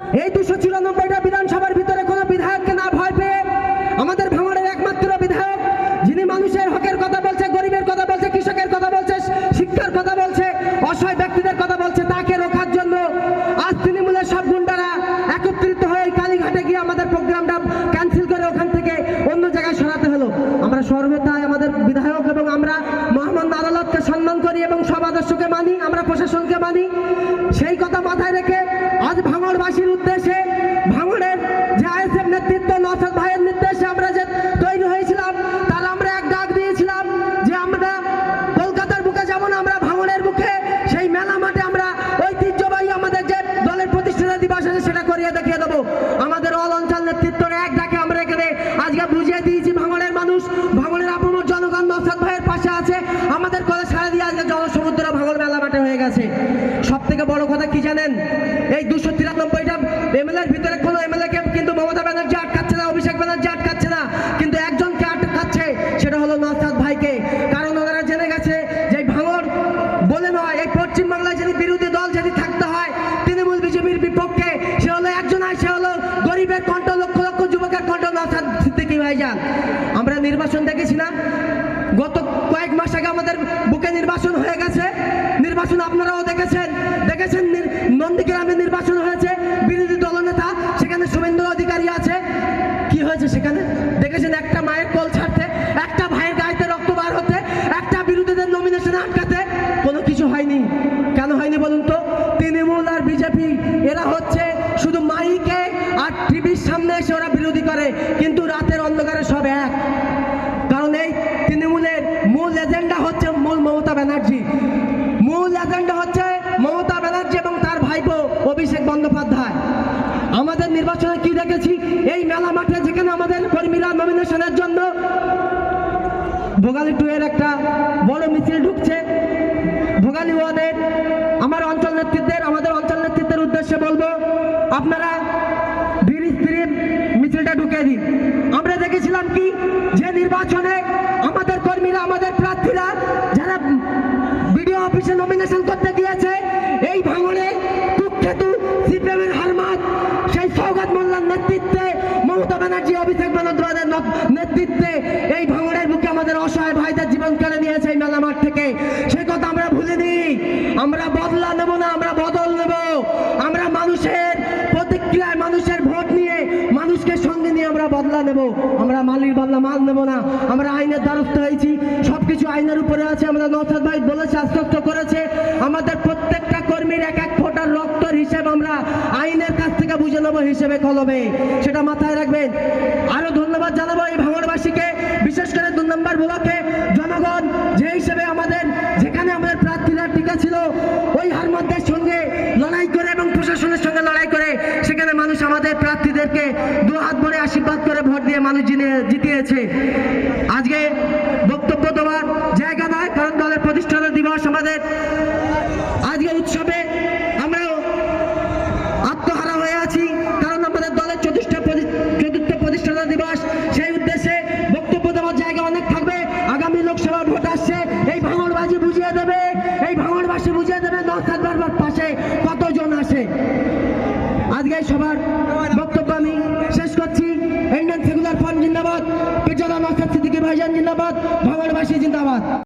এই দুশো চুরানব্বইটা বিধানসভার ভিতরে কোনো বিধায়ককে না ভয় পেয়ে আমাদের ভাঙড়ের একমাত্র বিধায়ক, যিনি মানুষের হকের কথা বলছে, গরিবের কথা বলছে, কৃষকের কথা বলছে, শিক্ষার কথা বলছে, অসহায় ব্যক্তিদের কথা বলছে, তাকে রোখার জন্য আজ তৃণমূলের সব গুন্ডারা একত্রিত হয়ে কালীঘাটে গিয়ে আমাদের প্রোগ্রামটা ক্যান্সেল করে ওখান থেকে অন্য জায়গায় সরাতে হলো। আমরা সর্বদাই আমাদের বিধায়ক এবং আমরা মহামান্য আদালতকে সম্মান করি এবং সব আদর্শকে মানি, আমরা প্রশাসনকে মানি। সেই কথা মাথায় রেখে আজ ভাঙড়বাসীর উদ্দেশ্যে ভাঙড়ের যে আইএসএফ নেতৃত্ব নসাদ ভাইয়ের নির্দেশে আমরা যে তৈরি হয়েছিলাম তার আমরা এক ডাক দিয়েছিলাম যে আমরা কলকাতার বুকে যেমন আমরা ভাঙড়ের বুকে সেই মেলা মাঠে আমরা ঐতিহ্যবাহী আমাদের যে দলের প্রতিষ্ঠাতা দিবস আছে সেটা করিয়ে দেখিয়ে দেবো। আমাদের অল অঞ্চল নেতৃত্বের এক ডাকে আমরা এখানে আজকে বুঝিয়ে দিয়েছি, ভাঙনের মানুষ, ভাঙনের আপন জনগণ নসাদ ভাইয়ের পাশে আছে। আমাদের কথা সারা দিয়ে আজকে জনসমুদ্র ভাঙন মেলা মাঠে হয়ে গেছে। সব থেকে বড় কথা কি জানেন? এই দুশো তিরানব্বইটা এমএলএর ভিতরে কোনো এমএলএ কে কিন্তু মমতা ব্যানার্জি আটকাচ্ছে না অভিষেক ব্যানার্জি আটকাচ্ছে না কিন্তু একজনকে আটকাচ্ছে সেটা হলো নসাদ ভাইকে কারণ ওনারা জেনে গেছে যে এই ভাঙড় বলে নয় এই পশ্চিম বাংলায় যদি বিরোধী দল যদি থাকতে হয় তৃণমূল বিজেপির বিপক্ষে সে হলো একজন আর সে হলো গরিবের কণ্ঠ লক্ষ লক্ষ যুবকের কণ্ঠ নসাদ সিদ্দিকী ভাইজান আমরা নির্বাচন দেখেছি না গত কয়েক মাস আগে আমাদের বুকে নির্বাচন হয়ে গেছে। নির্বাচন আপনারাও দেখেছেন। দেখেছেন নন্দীগ্রামে নির্বাচন হয়েছে। বিরোধী দলনেতা সেখানে শুভেন্দু অধিকারী আছে। কি হয়েছে সেখানে? দেখেছেন একটা মায়ের কোল ছাড়তে, একটা ভাইয়ের গাইতে রক্ত বার হতে, একটা বিরোধীদের নমিনেশন আটকাতে। কোনো কিছু হয়নি। কেন হয়নি বলুন তো? তৃণমূল আর বিজেপি, এরা হচ্ছে শুধু মাইকে আর টিভির সামনে এসে ওরা বিরোধী করে। কিন্তু রাতের অন্ধকারে সব এক কারণ এই তৃণমূলের মূল এজেন্ডা হচ্ছে মূল মমতা ব্যানার্জি মূল এজেন্ডা হচ্ছে মমতা ব্যানার্জি এবং তার ভাইপো অভিষেক বন্দ্যোপাধ্যায়, আমাদের নির্বাচনে কি দেখেছি? এই মেলা মাঠে যেখানে আমাদের কর্মীরা নমিনেশনের জন্য ভোগালী টু এর একটা বড় মিছিল ঢুকছে। ভোগালী ওয়ার্ডের আমার অঞ্চল নেতৃত্বের, আমাদের অঞ্চল নেতৃত্বের উদ্দেশ্যে বলব, আপনারা মিছিলটা ঢুকে দিন। আমরা দেখেছিলাম কি? যে নির্বাচনে আমাদের কর্মীরা, আমাদের প্রার্থীরা, যারা বিডিও অফিসে নমিনেশন করতে অভিষেক বন্দ্যোপাধ্যায়ের ন- নেতৃত্বে এই ভাঙনের বুকে আমাদের অসহায় ভাইদের জীবন কেড়ে নিয়েছে এই মেলা মাঠ থেকে। সেই কথা আমরা ভুলিনি আমরা বদলা নেব না, আমরা বদল নেব। আমরা মানুষের প্রতিক্রিয়ায় মানুষের ভোট নিয়ে মানুষকে সঙ্গে নিয়ে আমরা বদলা নেব। আমরা মালির বদলা মাল নেব না। আমরা আইনের দ্বারস্থ হয়েছি। সবকিছু আইনের উপরে আছে। আমরা নৌসাদ ভাই বলেছে, আশ্বস্ত করেছে। আমাদের প্রত্যেকটা কর্মীর এক এক ফোটার রক্তর হিসেব আমরা আইনের কাছ থেকে বুঝে নেব হিসেবে কলমে। সেটা মাথায় রাখবেন আরও ধন্যবাদ জানাব এই ভাঙড়বাসীকে বিশেষ করে দু নম্বর ব্লকে জনগণ যে হিসেবে আমাদের যেখানে আমাদের প্রার্থীরা টিকা ছিল ওই হারমাদের সঙ্গে লড়াই করে এবং প্রশাসনের সঙ্গে লড়াই করে। সেখানে মানুষ আমাদের প্রার্থীদেরকে দু হাত ভরে আশীর্বাদ করে ভোট দিয়ে মানুষ জিতিয়েছে। আজকে বক্তব্য দেওয়ার জায়গা নয়, কারণ দলের প্রতিষ্ঠাতা দিবস আমাদের আজকে উৎসবে আমরাও আত্মহারা হয়ে আছি, কারণ আমাদের দলের চতুর্থ চতুর্থ প্রতিষ্ঠাতা দিবস। সেই উদ্দেশ্যে বক্তব্য দেওয়ার জায়গা অনেক থাকবে। আগামী লোকসভা ভোট আসছে, এই ভাঙড়বাজি বুঝিয়ে দেবে। বুঝিয়ে দেবে নসাদ বারবার পাশে কতজন আসে। আজকে সবার বক্তব্য আমি শেষ করছি। ইন্ডিয়ান সেকুলার ফ্রন্ট জিন্দাবাদ পেট্রোলা নসাদ সিদ্দিকি ভাইজান জিন্দাবাদ ভাঙড়বাসী জিন্দাবাদ।